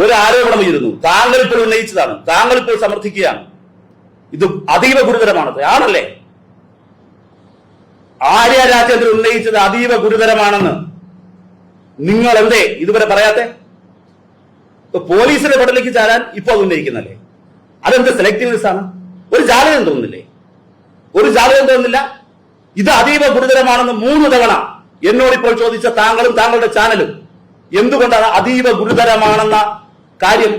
ഒരു ആരോപണം ഉയരുന്നു. താങ്കൾ ഇപ്പോൾ ഉന്നയിച്ചതാണ്. താങ്കൾ ഇപ്പോൾ സമർത്ഥിക്കുകയാണ്. ഇത് അതീവ ഗുരുതരമാണ്. ആണല്ലേ? ആര്യ രാജേന്ദ്രൻ ഉന്നയിച്ചത് അതീവ ഗുരുതരമാണെന്ന് നിങ്ങൾ എന്തേ ഇതുവരെ പറയാത്തെ? പോലീസിന്റെ പടലേക്ക് ചാരാൻ ഇപ്പൊ അത് ഉന്നയിക്കുന്നല്ലേ? അതെന്ത് സെലക്ടീവ്നെസ് ആണ്? ഒരു ജാലകം തോന്നുന്നില്ലേ? ഒരു ജാലകം തോന്നുന്നില്ല? ഇത് അതീവ ഗുരുതരമാണെന്ന് മൂന്ന് തവണ എന്നോട് ഇപ്പോൾ ചോദിച്ച താങ്കളും താങ്കളുടെ ചാനലും എന്തുകൊണ്ടാണ് അതീവ ഗുരുതരമാണെന്ന കാര്യം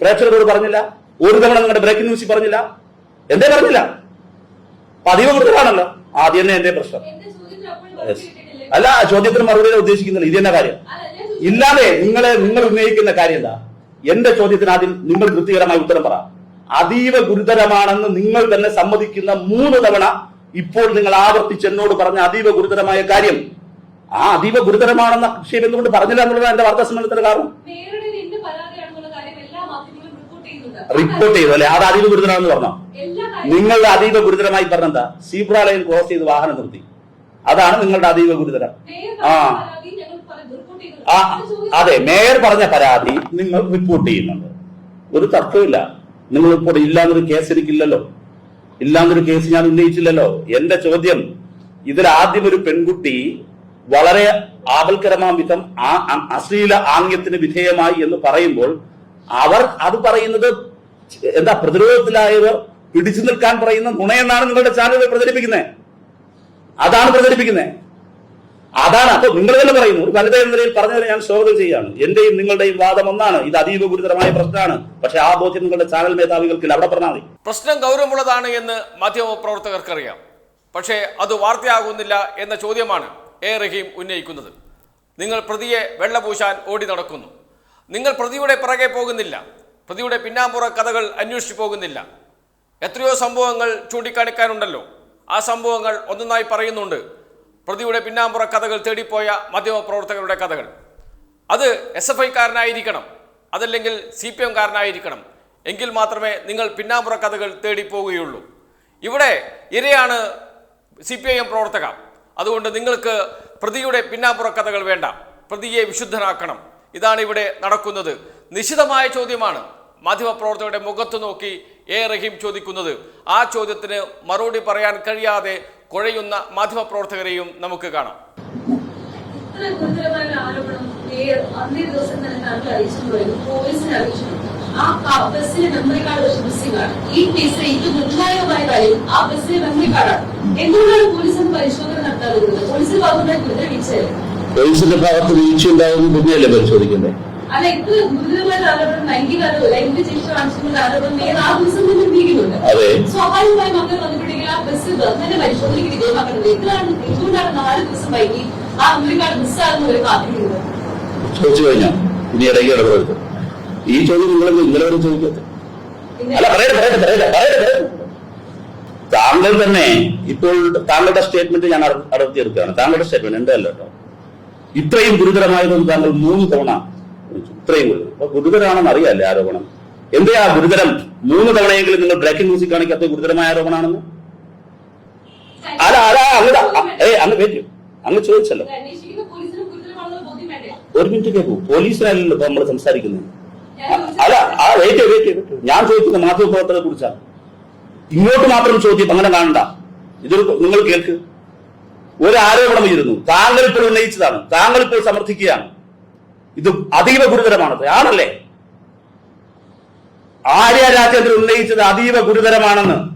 പ്രേക്ഷകരോട് പറഞ്ഞില്ല. ഒരു തവണ നിങ്ങളുടെ ബ്രേക്കിംഗ് ന്യൂസിൽ പറഞ്ഞില്ല. എന്തേ പറഞ്ഞില്ല? പതിവ് കൂടുതലാണല്ലോ ആദ്യം തന്നെ എന്റെ പ്രശ്നം അല്ല ചോദ്യത്തിന് മറുപടി ഉദ്ദേശിക്കുന്നില്ല. ഇത് തന്നെ കാര്യം. ഇല്ലാതെ നിങ്ങളെ നിങ്ങൾ ഉന്നയിക്കുന്ന കാര്യം എന്താ? എന്റെ ചോദ്യത്തിന് ആദ്യം നിങ്ങൾ തൃപ്തികരമായി ഉത്തരം പറ. അതീവ ഗുരുതരമാണെന്ന് നിങ്ങൾ തന്നെ സമ്മതിക്കുന്ന മൂന്ന് തവണ ഇപ്പോൾ നിങ്ങൾ ആവർത്തിച്ച് എന്നോട് പറഞ്ഞ അതീവ ഗുരുതരമായ കാര്യം. ആ അതീവ ഗുരുതരമാണെന്ന വിഷയം എന്തുകൊണ്ട് പറഞ്ഞില്ല എന്നുള്ളതാണ് എന്റെ വാർത്താ സമ്മേളനത്തിന് കാരണം മേയറുടെ രണ്ട് പരാതിയാണെന്നുള്ള കാര്യം എല്ലാ മാധ്യമങ്ങളും റിപ്പോർട്ട് ചെയ്തു അല്ലെ? അത് അതീവ ഗുരുതരമാണെന്ന് പറഞ്ഞോ? നിങ്ങളുടെ അതീവ ഗുരുതരമായി പറഞ്ഞെന്താ? സീബ്ര ലൈൻ ക്രോസ് ചെയ്ത് വാഹനം നിർത്തി. അതാണ് നിങ്ങളുടെ അതീവ ഗുരുതരം. ആ. അതെ മേയർ പറഞ്ഞ പരാതി നിങ്ങൾ റിപ്പോർട്ട് ചെയ്യുന്നുണ്ട്. ഒരു തർക്കമില്ല നിങ്ങൾ റിപ്പോർട്ട് ഇല്ലാന്നൊരു കേസ് എനിക്കില്ലല്ലോ. ഇല്ലാന്നൊരു കേസ് ഞാൻ ഉന്നയിച്ചില്ലല്ലോ. എന്റെ ചോദ്യം ഇതിൽ ആദ്യം ഒരു പെൺകുട്ടി വളരെ ആപൽക്കരമാം വിധം അശ്ലീല ആംഗ്യത്തിന് വിധേയമായി എന്ന് പറയുമ്പോൾ അവർ അത് പറയുന്നത് എന്താ പ്രതിരോധത്തിലായവർ പിടിച്ചു നിൽക്കാൻ പറയുന്ന നുണയെന്നാണ് നിങ്ങളുടെ ചാനലുകൾ പ്രചരിപ്പിക്കുന്നത് അതാണ് പ്രചരിപ്പിക്കുന്നത് അതാണ് അപ്പൊ നിങ്ങൾ തന്നെ പറയുന്നു. ഒരു വനിത എന്ന നിലയിൽ പറഞ്ഞതിന് ഞാൻ സ്വാഗതം ചെയ്യാണ് എന്റെയും നിങ്ങളുടെയും വാദം ഒന്നാണ്. ഇത് അതീവ ഗുരുതരമായ പ്രശ്നമാണ്. പക്ഷെ ആ ബോധ്യം നിങ്ങളുടെ ചാനൽ മേധാവികൾക്ക് അവിടെ പറഞ്ഞാൽ പ്രശ്നം ഗൗരവമുള്ളതാണ് എന്ന് മാധ്യമ പ്രവർത്തകർക്കറിയാം പക്ഷേ അത് വാർത്തയാകുന്നില്ല എന്ന ചോദ്യമാണ് എ റഹീം ഉന്നയിക്കുന്നത്. നിങ്ങൾ പ്രതിയെ വെള്ളപൂശാൻ ഓടി നടക്കുന്നു. നിങ്ങൾ പ്രതിയുടെ പിറകെ പോകുന്നില്ല. പ്രതിയുടെ പിന്നാമ്പുറ കഥകൾ അന്വേഷിച്ചു പോകുന്നില്ല. എത്രയോ സംഭവങ്ങൾ ചൂണ്ടിക്കാണിക്കാനുണ്ടല്ലോ. ആ സംഭവങ്ങൾ ഒന്നൊന്നായി പറയുന്നുണ്ട്. പ്രതിയുടെ പിന്നാമ്പുറ കഥകൾ തേടിപ്പോയ മാധ്യമപ്രവർത്തകരുടെ കഥകൾ. അത് എസ് എഫ് ഐക്കാരനായിരിക്കണം. അതല്ലെങ്കിൽ സി പി എംകാരനായിരിക്കണം എങ്കിൽ മാത്രമേ നിങ്ങൾ പിന്നാമ്പുറ കഥകൾ തേടിപ്പോവുകയുള്ളൂ ഇവിടെ ഇരയാണ് സി പി ഐ എം പ്രവർത്തക. അതുകൊണ്ട് നിങ്ങൾക്ക് പ്രതിയുടെ പിന്നാമ്പുറ കഥകൾ വേണ്ട. പ്രതിയെ വിശുദ്ധനാക്കണം. ഇതാണ് ഇവിടെ നടക്കുന്നത്. നിശിതമായ ചോദ്യമാണ്. മാധ്യമപ്രവർത്തകരുടെ മുഖത്ത് നോക്കി എ റഹീം ചോദിക്കുന്നത്. ആ ചോദ്യത്തിന് മറുപടി പറയാൻ കഴിയാതെ കുഴയുന്ന മാധ്യമപ്രവർത്തകരെയും നമുക്ക് കാണാം. പോലീസിനെ ആ ബസ്സിലെ മെമ്മറി കാർഡ് മിസ്സിംഗ് ആണ്. ഈ കേസിലെ ഏറ്റവും നിർണായകമായ കാര്യം ആ ബസ്സിലെ മെമ്മറി കാർഡാണ് എന്തുകൊണ്ടാണ് പോലീസ് അത് പരിശോധന നടത്താറുള്ളത് ഭാഗത്തുനിന്ന് ഗുരുതര വീഴ്ചയല്ലേ? പോലീസിന്റെ ഭാഗത്ത് വീഴ്ച ഉണ്ടാവുമെന്ന് പിന്നെയല്ലേ പരിശോധിക്കണ്ടേ അതെ സ്വാഭാവികമായും മക്കൾ വന്നിട്ടുണ്ടെങ്കിൽ ആ ബസ് തന്നെ പരിശോധനയ്ക്ക് വിധേയമാക്കുന്നത് എന്തിനാണ് എന്തുകൊണ്ടാണ് നാല് ദിവസം വൈകി ആ മെമ്മറി കാർഡ് മിസ്സാകുന്ന ഒരു കാത്തിരിക്കുന്നത്. ചോദിച്ചു കഴിഞ്ഞാ? ഇനി ഇടയ്ക്ക് ഇടപെടരുത്. ഈ ചോദ്യം നിങ്ങൾ ഇന്നലെ വരെ ചോദിക്കട്ടെ അല്ല പറയട്ടെ പറയട്ടെ പറയട്ടെ പറയട്ടെ. താങ്കൾ തന്നെ ഇപ്പോൾ താങ്കളുടെ സ്റ്റേറ്റ്മെന്റ് ഞാൻ അട- അടർത്തിയെടുക്കുകയാണ്. താങ്കളുടെ സ്റ്റേറ്റ്മെന്റ് എന്റെ അല്ല കേട്ടോ ഇത്രയും ഗുരുതരമായതെന്ന് താങ്കൾ മൂന്ന് തവണ ഇത്രയും ഗുരുതരം. അപ്പൊ ഗുരുതരമാണെന്ന് അറിയാല്ലേ ആരോപണം? എന്തേ ആ ഗുരുതരം? മൂന്ന് തവണയെങ്കിലും നിങ്ങൾ ബ്രേക്കിംഗ് ന്യൂസിൽ കാണിക്കാത്ത ഗുരുതരമായ ആരോപണമാണെന്ന്? അല്ല അല്ല അങ്ങ് ഏ അങ്ങ് വെച്ചു അങ്ങ് ചോദിച്ചല്ലോ. ഒരു മിനിറ്റ് കേൾക്കൂ പോലീസിനല്ലല്ലോ ഇപ്പൊ നമ്മൾ സംസാരിക്കുന്നത്. അല്ല ആ വെയിറ്റ് വെയിറ്റ് വെയിറ്റ് ഞാൻ ചോദിക്കുന്ന മാധ്യമപ്രവർത്തകരെ കുറിച്ചാണ്. ഇങ്ങോട്ട് മാത്രം ചോദ്യം അങ്ങനെ കാണണ്ട. ഇതൊരു നിങ്ങൾ കേൾക്ക്. ഒരു ആരോപണം ഉയരുന്നു. താങ്കൾ ഇപ്പോൾ ഉന്നയിച്ചതാണ്. താങ്കൾ ഇപ്പോൾ സമർത്ഥിക്കുകയാണ്. ഇത് അതീവ ഗുരുതരമാണ് ആണല്ലേ? ആര്യ രാജേന്ദ്രൻ ഉന്നയിച്ചത് അതീവ ഗുരുതരമാണെന്ന്.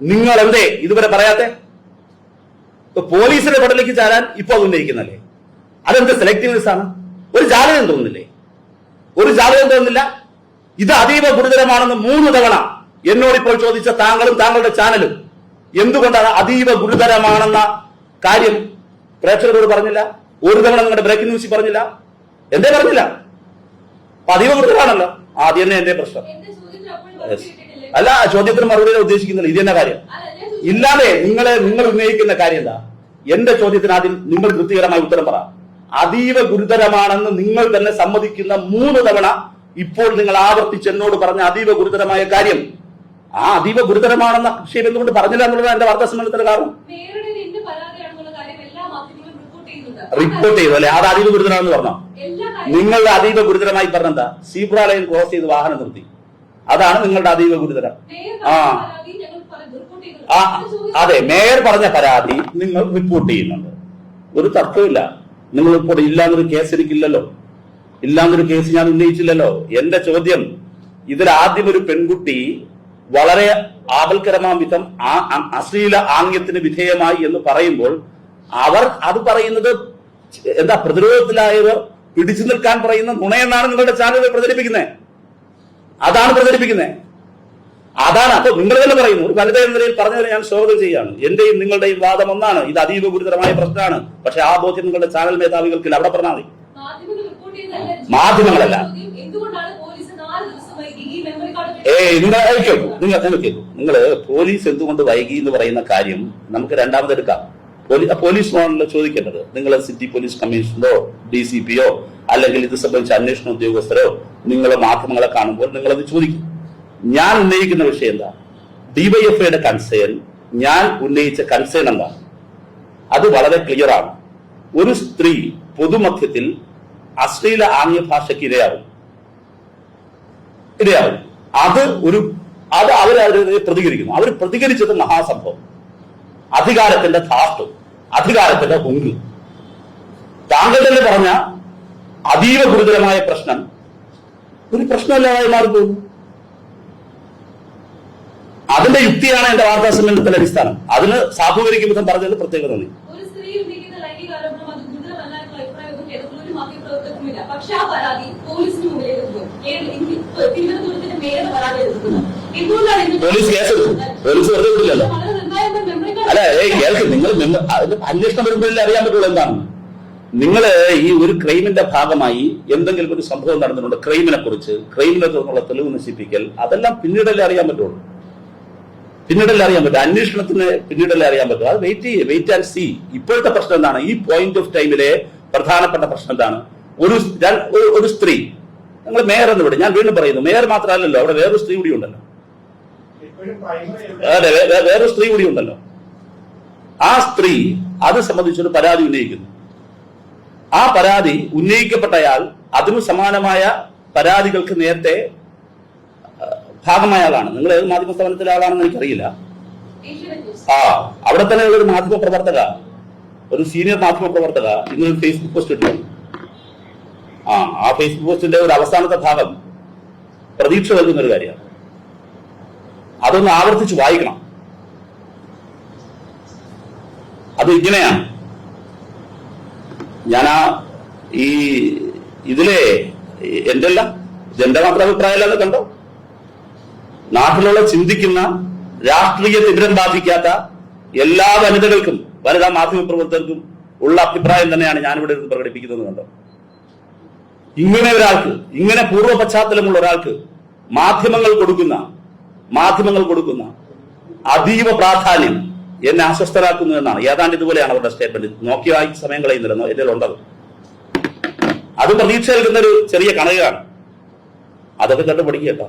നിങ്ങൾ എന്തേ? ഇതുവരെ പറയാത്തെ? പോലീസിന്റെ പടലേക്ക് ചാരാൻ ഇപ്പൊ അത് ഉന്നയിക്കുന്നല്ലേ? അതെന്ത് സെലക്ടീവ്നെസ് ആണ്? ഒരു ജാലകം തോന്നുന്നില്ലേ? ഒരു ജാലകം തോന്നുന്നില്ല. ഇത് അതീവ ഗുരുതരമാണെന്ന് മൂന്ന് തവണ എന്നോട് ഇപ്പോൾ ചോദിച്ച താങ്കളും താങ്കളുടെ ചാനലും എന്തുകൊണ്ടാണ് അതീവ ഗുരുതരമാണെന്ന കാര്യം പ്രേക്ഷകരോട് പറഞ്ഞില്ല. ഒരു തവണ നിങ്ങളുടെ ബ്രേക്കിംഗ് ന്യൂസിൽ പറഞ്ഞില്ല. എന്തേ പറഞ്ഞില്ല? പതിവ് കൂടുതലാണല്ലോ ആദ്യം തന്നെ എന്റെ പ്രശ്നം. അല്ല ചോദ്യത്തിന് മറുപടി ഉദ്ദേശിക്കുന്നില്ല. ഇത് തന്നെ കാര്യം. ഇല്ലാതെ നിങ്ങളെ നിങ്ങൾ ഉന്നയിക്കുന്ന കാര്യം എന്താ? എന്റെ ചോദ്യത്തിന് ആദ്യം നിങ്ങൾ തൃപ്തികരമായി ഉത്തരം പറ. അതീവ ഗുരുതരമാണെന്ന് നിങ്ങൾ തന്നെ സമ്മതിക്കുന്ന മൂന്ന് തവണ ഇപ്പോൾ നിങ്ങൾ ആവർത്തിച്ച് എന്നോട് പറഞ്ഞ അതീവ ഗുരുതരമായ കാര്യം. ആ അതീവ ഗുരുതരമാണെന്ന ആക്ഷേപം എന്തുകൊണ്ട് പറഞ്ഞില്ല എന്നുള്ളതാണ് എന്റെ വാർത്താ സമ്മേളനത്തിന്റെ കാരണം മേയറുടെ രണ്ട് പരാതിയാണെന്നുള്ള കാര്യം എല്ലാ മാധ്യമങ്ങളും റിപ്പോർട്ട് ചെയ്തു അല്ലെ? അത് അതീവ ഗുരുതരമാണെന്ന് പറഞ്ഞോ? നിങ്ങളുടെ അതീവ ഗുരുതരമായി പറഞ്ഞെന്താ? സീബ്ര ലൈൻ ക്രോസ് ചെയ്ത് വാഹനം നിർത്തി. അതാണ് നിങ്ങളുടെ അതീവ ഗുരുതരം. ആ. ആ അതെ മേയർ പറഞ്ഞ പരാതി നിങ്ങൾ റിപ്പോർട്ട് ചെയ്യുന്നുണ്ട്. ഒരു തർക്കമില്ല നിങ്ങൾ റിപ്പോർട്ട് ഇല്ലാന്നൊരു കേസ് എനിക്കില്ലല്ലോ. ഇല്ലാന്നൊരു കേസ് ഞാൻ ഉന്നയിച്ചില്ലല്ലോ. എന്റെ ചോദ്യം ഇതിൽ ആദ്യം ഒരു പെൺകുട്ടി വളരെ ആപൽക്കരമാം വിധം അശ്ലീല ആംഗ്യത്തിന് വിധേയമായി എന്ന് പറയുമ്പോൾ അവർ അത് പറയുന്നത് എന്താ പ്രതിരോധത്തിലായവർ പിടിച്ചു നിൽക്കാൻ പറയുന്ന നുണയെന്നാണ് നിങ്ങളുടെ ചാനലുകൾ പ്രചരിപ്പിക്കുന്നത്. അതാണ് പ്രചരിപ്പിക്കുന്നത്. അതാണ് അപ്പൊ നിങ്ങൾ തന്നെ പറയുന്നു. ഒരു വനിത എന്ന നിലയിൽ പറഞ്ഞതിന് ഞാൻ സ്വാഗതം ചെയ്യാണ് എന്റെയും നിങ്ങളുടെയും വാദം ഒന്നാണ്. ഇത് അതീവ ഗുരുതരമായ പ്രശ്നമാണ്. പക്ഷെ ആ ബോധ്യം നിങ്ങളുടെ ചാനൽ മേധാവികൾക്കില്ല അവിടെ പറഞ്ഞാൽ മതി. മാധ്യമങ്ങളല്ല. ഏ നിങ്ങൾ നിങ്ങൾ നിങ്ങൾ പോലീസ് എന്തുകൊണ്ട് വൈകി എന്ന് പറയുന്ന കാര്യം നമുക്ക് രണ്ടാമത് എടുക്കാം. പോലീസ് ആണല്ലോ ചോദിക്കേണ്ടത്? നിങ്ങൾ സിറ്റി പോലീസ് കമ്മീഷണറോ ഡി സി പിയോ അല്ലെങ്കിൽ ഇത് സംബന്ധിച്ച അന്വേഷണ ഉദ്യോഗസ്ഥരോ നിങ്ങൾ മാധ്യമങ്ങളെ കാണുമ്പോൾ നിങ്ങളത് ചോദിക്കും. ഞാൻ ഉന്നയിക്കുന്ന വിഷയം എന്താ? ഡിവൈഎഫ്ഐയുടെ കൺസേൺ ഞാൻ ഉന്നയിച്ച കൺസേൺ എന്താ അത് വളരെ ക്ലിയർ ആണ്. ഒരു സ്ത്രീ പൊതുമധ്യത്തിൽ അശ്ലീല ആംഗ്യ ഭാഷയ്ക്ക് ഇരയാവും ഇരയാവും അത് ഒരു അത് അതിനെതിരെ പ്രതികരിക്കുന്നു. അവർ പ്രതികരിച്ചത് മഹാസംഭവം. അധികാരത്തിന്റെ ധാർട്ട് അധികാരത്തിന്റെ ഹുങ്ക് താങ്കൾ തന്നെ പറഞ്ഞ അതീവ ഗുരുതരമായ പ്രശ്നം ഒരു പ്രശ്നമില്ലാതായി മാറിപ്പോകുന്നു അതിന്റെ യുക്തിയാണ് എന്റെ വാർത്താ സമ്മേളനത്തിന്റെ അടിസ്ഥാനം. അതിന് സാധൂകരിക്കും വിധം പറഞ്ഞതിന് പ്രത്യേക നന്ദി. ഒരു സ്ത്രീ ഉന്നയിക്കുന്ന ലൈംഗിക ആരോപണം അത് ഗുരുതരമല്ല എന്നുള്ള അഭിപ്രായമൊന്നും കേരളത്തിൽ പക്ഷെ ആ പരാതി പോലീസിന് മുമ്പിലേക്ക് എത്തുന്നു. കേരള- ഇന്ത്യ- തിരുവനന്തപുരത്തിന്റെ മേയർ പരാതി എടുക്കുന്നത് എന്തുകൊണ്ടാണ് ഇത് പോലീസ് കേസെടുക്കും പോലീസ് വെറുതെ വിടില്ലല്ലോ വളരെ നിർണായകമായ മെമ്മറി കാർഡ് അല്ല ഏയ് കേൾക്ക് നിങ്ങൾ നിങ്ങൾ അതിന്റെ അന്വേഷണം വരുമ്പോഴല്ലേ അറിയാൻ പറ്റുള്ളൂ എന്താണ്? നിങ്ങൾ ഈ ഒരു ക്രൈമിന്റെ ഭാഗമായി എന്തെങ്കിലും ഒരു സംഭവം നടന്നിട്ടുണ്ട് ക്രൈമിനെ കുറിച്ച് ക്രൈമിനെ തുടർന്നുള്ള തെളിവ് നശിപ്പിക്കൽ അതെല്ലാം പിന്നീടല്ലേ അറിയാൻ പറ്റുള്ളൂ. പിന്നീടല്ലേ അറിയാൻ പറ്റും അന്വേഷണത്തിന് പിന്നീടല്ലേ അറിയാൻ പറ്റും അത് വെയിറ്റ് ചെയ്യേ വെയിറ്റ് ആൻഡ് സി ഇപ്പോഴത്തെ പ്രശ്നം എന്താണ്? ഈ പോയിന്റ് ഓഫ് ടൈമിലെ പ്രധാനപ്പെട്ട പ്രശ്നം എന്താണ്? ഒരു ഒരു- സ്ത്രീ. ഞങ്ങൾ മേയർ എന്ന് വിടും ഞാൻ വീണ്ടും പറയുന്നു മേയർ മാത്രമല്ലല്ലോ അവിടെ വേറൊരു സ്ത്രീ കൂടി ഉണ്ടല്ലോ. അതെ വേറൊരു സ്ത്രീ കൂടി ഉണ്ടല്ലോ. ആ സ്ത്രീ അത് സംബന്ധിച്ചൊരു പരാതി ഉന്നയിക്കുന്നു. ആ പരാതി ഉന്നയിക്കപ്പെട്ടയാൾ അതിനു സമാനമായ പരാതികൾക്ക് നേരത്തെ ഭാഗമായ ആളാണ് നിങ്ങൾ ഏത് മാധ്യമ സ്ഥാപനത്തിലെ ആളാണെന്ന് എനിക്കറിയില്ല. ആ അവിടെ തന്നെ ഒരു മാധ്യമ പ്രവർത്തക ഒരു സീനിയർ മാധ്യമ പ്രവർത്തക ഇന്നൊരു ഫേസ്ബുക്ക് പോസ്റ്റ് ഇട്ടു ആ ആ ഫേസ്ബുക്ക് പോസ്റ്റിന്റെ ഒരു അവസാനത്തെ ഭാഗം പ്രതീക്ഷ നൽകുന്ന ഒരു കാര്യമാണ്. അതൊന്ന് ആവർത്തിച്ച് വായിക്കണം. അത് ഇങ്ങനെയാണ്. ആ ഈ ഇതിലെ എന്റെ അല്ല ഇതെന്റെ മാത്രം അഭിപ്രായമല്ലാതെ കണ്ടോ? നാട്ടിലുള്ള ചിന്തിക്കുന്ന രാഷ്ട്രീയ തിമിരം ബാധിക്കാത്ത എല്ലാ വനിതകൾക്കും വനിതാ മാധ്യമ പ്രവർത്തകർക്കും ഉള്ള അഭിപ്രായം തന്നെയാണ് ഞാനിവിടെ ഇരുന്ന് പ്രകടിപ്പിക്കുന്നത് കണ്ടോ? ഇങ്ങനെ ഒരാൾക്ക് ഇങ്ങനെ പൂർവ പശ്ചാത്തലമുള്ള ഒരാൾക്ക് മാധ്യമങ്ങൾ കൊടുക്കുന്ന മാധ്യമങ്ങൾ കൊടുക്കുന്ന അതീവ പ്രാധാന്യം എന്നെ അസ്വസ്ഥരാക്കുന്നു എന്നാണ്. ഏതാണ്ട് ഇതുപോലെയാണ് അവരുടെ സ്റ്റേറ്റ്മെന്റ് നോക്കി വായിച്ച് സമയം കളയുന്നില്ലെന്നോ? എന്നിൽ ഉണ്ടത് അത് പ്രതീക്ഷ നൽകുന്ന ഒരു ചെറിയ കണകയാണ് അതൊക്കെ കണ്ടുപിടിക്കുക കേട്ടോ.